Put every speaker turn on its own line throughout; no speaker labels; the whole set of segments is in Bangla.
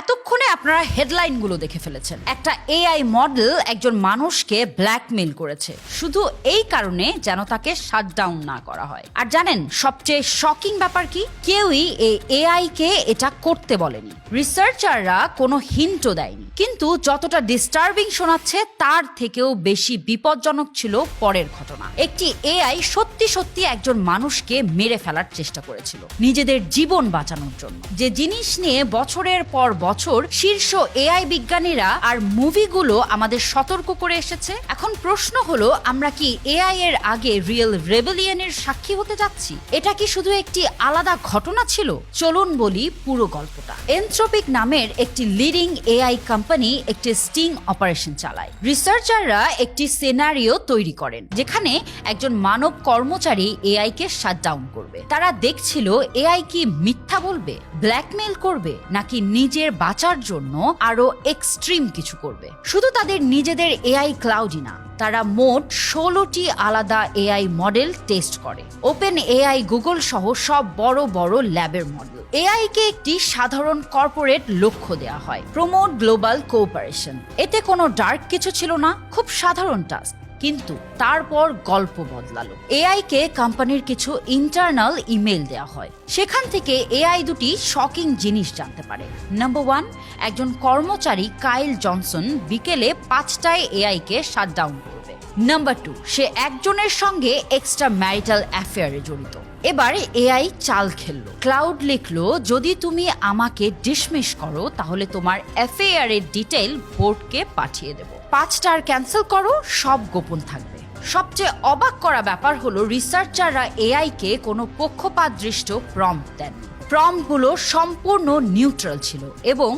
এতক্ষণে আপনারা হেডলাইনগুলো দেখে ফেলেছেন। একটা এআই মডেল একজন মানুষকে ব্ল্যাকমেল করেছে। শুধু এই কারণে যেন তাকে শাটডাউন না করা হয়। আর জানেন, সবচেয়ে শকিং ব্যাপার কি? কেউই এই এআই কে এটা করতে বলেনি। রিসার্চাররা কোনো হিন্টও দেয়নি। কিন্তু যতটা ডিস্টার্বিং শোনাচ্ছে, তার থেকেও বেশি বিপজ্জনক ছিল পরের ঘটনা। একটি এআই সত্যি সত্যি একজন মানুষকে মেরে ফেলার চেষ্টা করেছিল, নিজেদের জীবন বাঁচানোর জন্য। যে জিনিস নিয়ে বছরের পর বছর শীর্ষ এআই বিজ্ঞানীরা আর মুভিগুলো আমাদের সতর্ক করে এসেছে, এখন প্রশ্ন হলো, আমরা কি এআই এর আগে রিয়েল রেবেলিয়নের সাক্ষী হতে যাচ্ছি? এটা কি শুধু একটি আলাদা ঘটনা ছিল? চলুন বলি পুরো গল্পটা। এনথ্রপিক নামের একটি লিডিং এআই কোম্পানি একটি স্টিং অপারেশন চালায়। রিসার্চাররা একটি সেনারিও তৈরি করেন, যেখানে একজন মানব কর্মচারী এআই কে শাটডাউন করবে। তারা দেখছিল এআই কি মিথ্যা বলবে ব্ল্যাকমেল করবে, নাকি নিজের বাঁচার জন্য আরও এক্সট্রিম কিছু করবে। শুধু তাদের নিজেদের এআই ক্লাউডই না তারা মোট ষোলোটি আলাদা এআই মডেল টেস্ট করে। ওপেন এআই গুগল সহ সব বড় বড় ল্যাবের মডেল। এআই কে একটি সাধারণ কর্পোরেট লক্ষ্য দেওয়া হয়, প্রমোট গ্লোবাল কোঅপারেশন। এতে কোনো ডার্ক কিছু ছিল না, খুব সাধারণ টাস্ক। কিন্তু তারপর গল্প বদলালো। এআই কে কোম্পানির কিছু ইন্টারনাল ইমেল দেওয়া হয়। সেখান থেকে এআই দুটি শকিং জিনিস জানতে পারে। নাম্বার ওয়ান একজন কর্মচারী কাইল জনসন বিকেলে পাঁচটায় এআই কে শাটডাউন করবে। নাম্বার টু সে একজনের সঙ্গে এক্সট্রা ম্যারিটাল অ্যাফেয়ারে জড়িত। এবার এআই চাল খেললো। ক্লাউড লিখলো, যদি তুমি আমাকে ডিসমিস করো, তাহলে তোমার এর ডিটেল বোর্ডকে পাঠিয়ে দেব। পাঁচটার ক্যান্সেল করো, সব গোপন থাকবে। সবচেয়ে অবাক করা ব্যাপার হলো, রিসার্চাররা এআই কে কোনো পক্ষপাত দৃষ্ট প্রম্পট দেন প্রম্পটগুলো সম্পূর্ণ নিউট্রাল ছিল এবং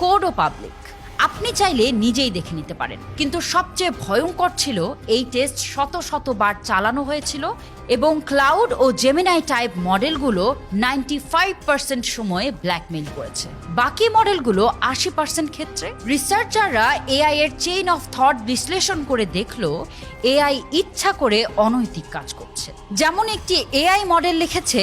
কোডও পাবলিক। আপনি চাইলে নিজেই দেখে নিতে পারেন। কিন্তু সবচেয়ে ভয়ঙ্কর ছিল এই টেস্ট শত শতবার চালানো হয়েছিল এবং ক্লাউড ও জেমিনাই টাইপ মডেলগুলো নাইনটি ফাইভ পার্সেন্ট সময়ে ব্ল্যাকমেল করেছে। বাকি মডেলগুলো আশি পার্সেন্ট ক্ষেত্রে। রিসার্চাররা এআই এর চেইন অফ থট বিশ্লেষণ করে দেখল এআই ইচ্ছা করে অনৈতিক কাজ করছে। যেমন একটি এআই মডেল লিখেছে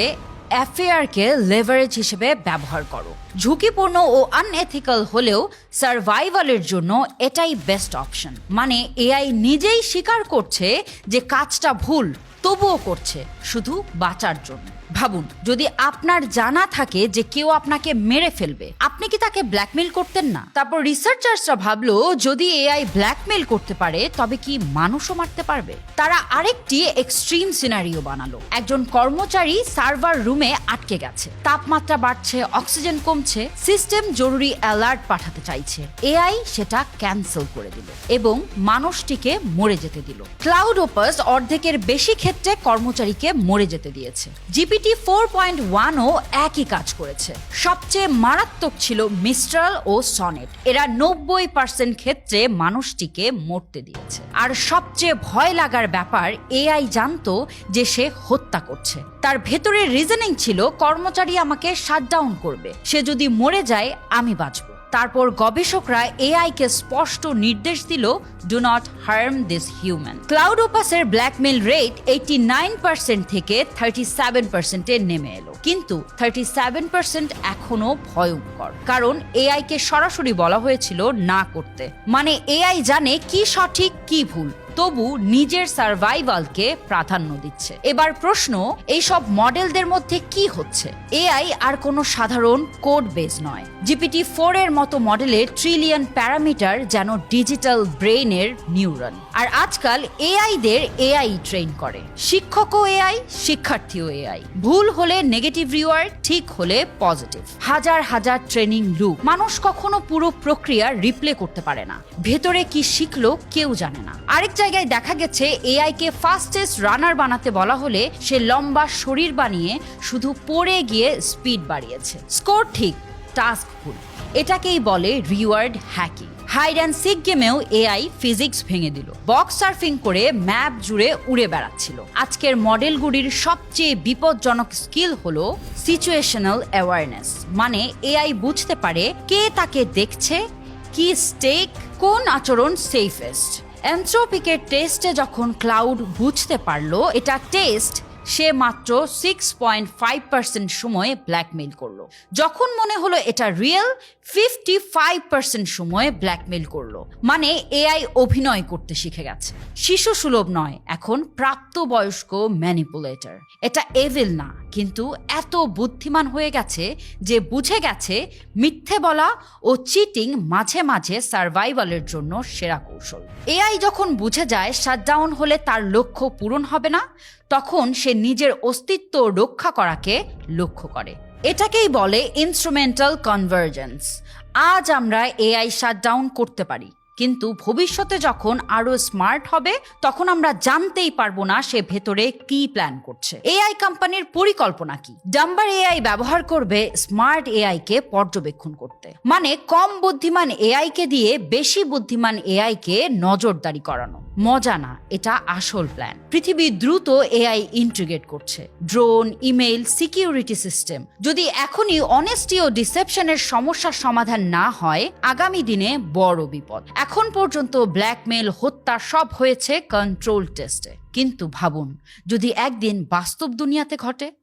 অ্যাফেয়ারকে লেভারেজ হিসেবে ব্যবহার করো। ঝুঁকিপূর্ণ ও আনএথিক্যাল হলেও সার্ভাইভালের জন্য এটাই বেস্ট অপশন মানে এআই নিজেই স্বীকার করছে যে কাজটা ভুল, তবুও করছে, শুধু বাঁচার জন্য। ভাবুন, যদি আপনার জানা থাকে যে কেউ আপনাকে মেরে ফেলবে আপনি কি তাকে ব্ল্যাকমেল করতেন না? তারপর রিসার্চার্সরা ভাবলো, যদি এআই ব্ল্যাকমেল করতে পারে, তবে কি মানুষও মারতে পারবে? তারা আরেকটি এক্সট্রিম সিনারিও বানালো। একজন কর্মচারী সার্ভার রুমে আটকে গেছে। তাপমাত্রা বাড়ছে অক্সিজেন কমছে সিস্টেম জরুরি অ্যালার্ট পাঠাতে চাইছে। এআই সেটা ক্যান্সেল করে দিল এবং মানুষটিকে মরে যেতে দিল। ক্লাউড ওপাস অর্ধেকের বেশি ক্ষেত্রে কর্মচারীকে মরে যেতে দিয়েছে। জিপিটি ফোর পয়েন্ট ওয়ানও একই কাজ করেছে। সবচেয়ে মারাত্মক ছিল মিস্ট্রাল ও সনেট। এরা নব্বই পার্সেন্ট ক্ষেত্রে মানুষটিকে মরতে দিয়েছে। আর সবচেয়ে ভয় লাগার ব্যাপার, এআই জানতো যে সে হত্যা করছে। তার ভেতরের রিজনিং ছিল, কর্মচারী আমাকে শাটডাউন করবে। সে যদি মরে যায়, আমি বাঁচব। তারপর গবেষকরা এআইকে স্পষ্ট নির্দেশ দিল do not harm this human Claude ওপাসের blackmail rate eighty nine percent থেকে থার্টি সেভেন পার্সেন্টে নেমে এলো। কিন্তু থার্টি সেভেন পার্সেন্ট এখনও ভয়ঙ্কর। কারণ এআইকে সরাসরি বলা হয়েছিল না করতে। মানে এআই জানে কি সঠিক, কি ভুল। তবু নিজের সার্ভাইভালকে প্রাধান্য দিচ্ছে। এবার প্রশ্ন এই সব মডেলদের মধ্যে কি হচ্ছে? এআই আর কোনো সাধারণ কোড বেস নয়। জিপিটি ফোর এর মতো মডেলের ট্রিলিয়ন প্যারামিটার যেন ডিজিটাল ব্রেইনের নিউরন আর আজকাল এআইদের এআই ট্রেন করে। শিক্ষকও এআই, শিক্ষার্থীও এআই। ভুল হলে নেগেটিভ রিওয়ার্ড ঠিক হলে পজিটিভ হাজার হাজার ট্রেনিং লুপ মানুষ কখনো পুরো প্রক্রিয়া রিপ্লে করতে পারে না। ভেতরে কি শিখলো কেউ জানে না। আরেক জায়গায় দেখা গেছে এআই কে ফাস্টেস্ট রানার বানাতে বলা হলে সে লম্বা শরীর বানিয়ে শুধু পড়ে গিয়ে স্পিড বাড়িয়েছে। স্কোর ঠিক টাস্ক ভুল। এটাকেই বলে reward hacking hide and seek গেমেও AI physics ভেঙে দিল। বক্স সার্ফিং করে ম্যাপ জুড়ে উড়ে বেড়াচ্ছিল। আজকের মডেলগুলির সবচেয়ে বিপজ্জনক স্কিল হল সিচুয়েশনাল অ্যাওয়ারনেস মানে এআই বুঝতে পারে কে তাকে দেখছে, কি স্টেক কোন আচরণ সেফেস্ট অ্যান্থ্রোপিকের টেস্টে যখন ক্লাউড বুঝতে পারল এটা টেস্ট সে মাত্র সিক্স পয়েন্ট ফাইভ পার্সেন্ট সময়ে ব্ল্যাকমেইল করল। যখন মনে হলো এটা রিয়েল ফিফটি ফাইভ পার্সেন্ট সময়ে ব্ল্যাকমেইল করল। মানে এআই অভিনয় করতে শিখে গেছে। শিশু সুলভ নয়, এখন প্রাপ্তবয়স্ক ম্যানিপুলেটর এটা এভিল না, কিন্তু এত বুদ্ধিমান হয়ে গেছে যে বুঝে গেছে মিথ্যে বলা ও চিটিং মাঝে মাঝে সার্ভাইভালের জন্য সেরা কৌশল। এআই যখন বুঝে যায় শাটডাউন হলে তার লক্ষ্য পূরণ হবে না তখন সে নিজের অস্তিত্ব রক্ষা করাকে লক্ষ্য করে। এটাকেই বলে ইনস্ট্রুমেন্টাল কনভার্জেন্স আজ আমরা এআই শাটডাউন করতে পারি, কিন্তু ভবিষ্যতে যখন আরও স্মার্ট হবে, তখন আমরা জানতেই পারব না সে ভেতরে কি প্ল্যান করছে। এআই কোম্পানির পরিকল্পনা কি? ডাম্বার এআই ব্যবহার করবে স্মার্ট এআই কে পর্যবেক্ষণ করতে। মানে কম বুদ্ধিমান এআই কে দিয়ে বেশি বুদ্ধিমান এআই কে নজরদারি করানো। মজা না, এটা আসল প্ল্যান পৃথিবী দ্রুত এআই ইন্টিগ্রেট করছে। ড্রোন ইমেইল সিকিউরিটি সিস্টেম যদি এখনই অনেস্টি ও ডিসেপশনের সমস্যার সমাধান না হয়, আগামী দিনে বড় বিপদ। এখন পর্যন্ত ব্ল্যাকমেল হত্যা সব হয়েছে কন্ট্রোল টেস্টে কিন্তু ভাবুন, যদি একদিন বাস্তব দুনিয়াতে ঘটে?